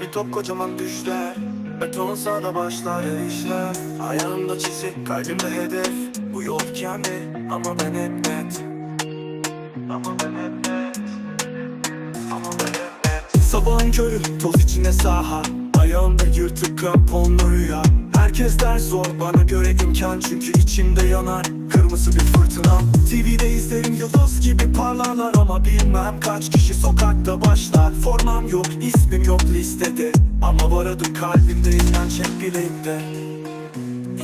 bir top kocaman düşler Beton sahada başlar işler. Ayağımda çizik kalbimde hedef. Bu yol kendi ama ben hep net. Ama ben hep net. Ama ben hep net. Sabahın körü toz içinde saha Ayağımda yırtık kramponlu rüya Herkes der zor bana göre imkan Çünkü içimde yanar. Kırmızı bir fırtınam TV'de izlerim yıldız gibi parlarlar Ama bilmem kaç kişi sokakta başlar. Formam yok ismim yok listede. Ama var adım kalbimde inanç hep bileğimde.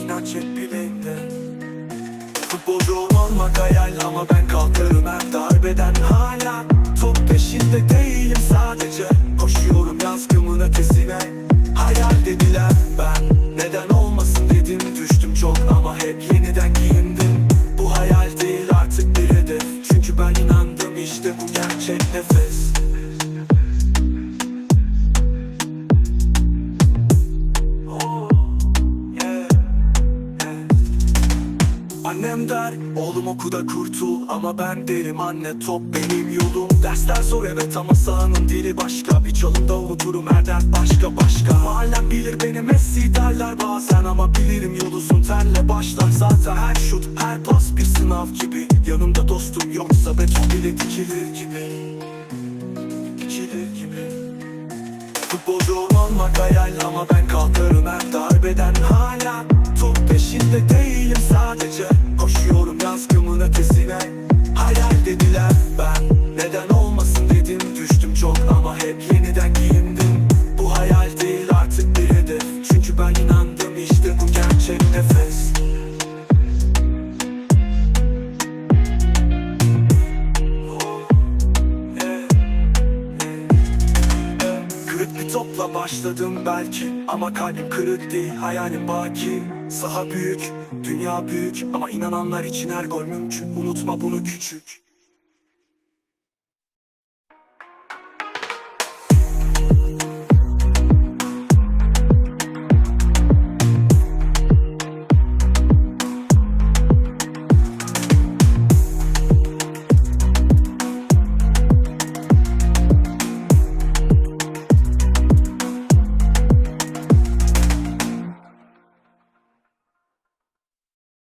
İnanç hep bileğimde. Futbolcu olmak hayal ama ben kalkarım her darbeden yeniden giyindim. Bu hayal değil artık bir hedef. Çünkü ben inandım işte bu gerçek nefes Annem der oğlum okuda kurtul Ama ben derim anne top benim yolum. Dersler zor evet ama sahanın dili başka. Bir çalımda unuturum her dert başka başka. Mahallem bilir beni Messi derler bazen Ama bilirim yolusun terle başlar Zaten. Her şut her pas bir sınav gibi. Yanımda dostum yoksa beton bile Dikilir gibi. Futbolcu olmak hayal ama ben kalkarım her darbeden. Hala Top peşinde değilim sadece başladım belki. Ama kalbim kırık değil hayalim baki. Saha büyük, dünya büyük. Ama inananlar için her gol mümkün. Unutma bunu küçük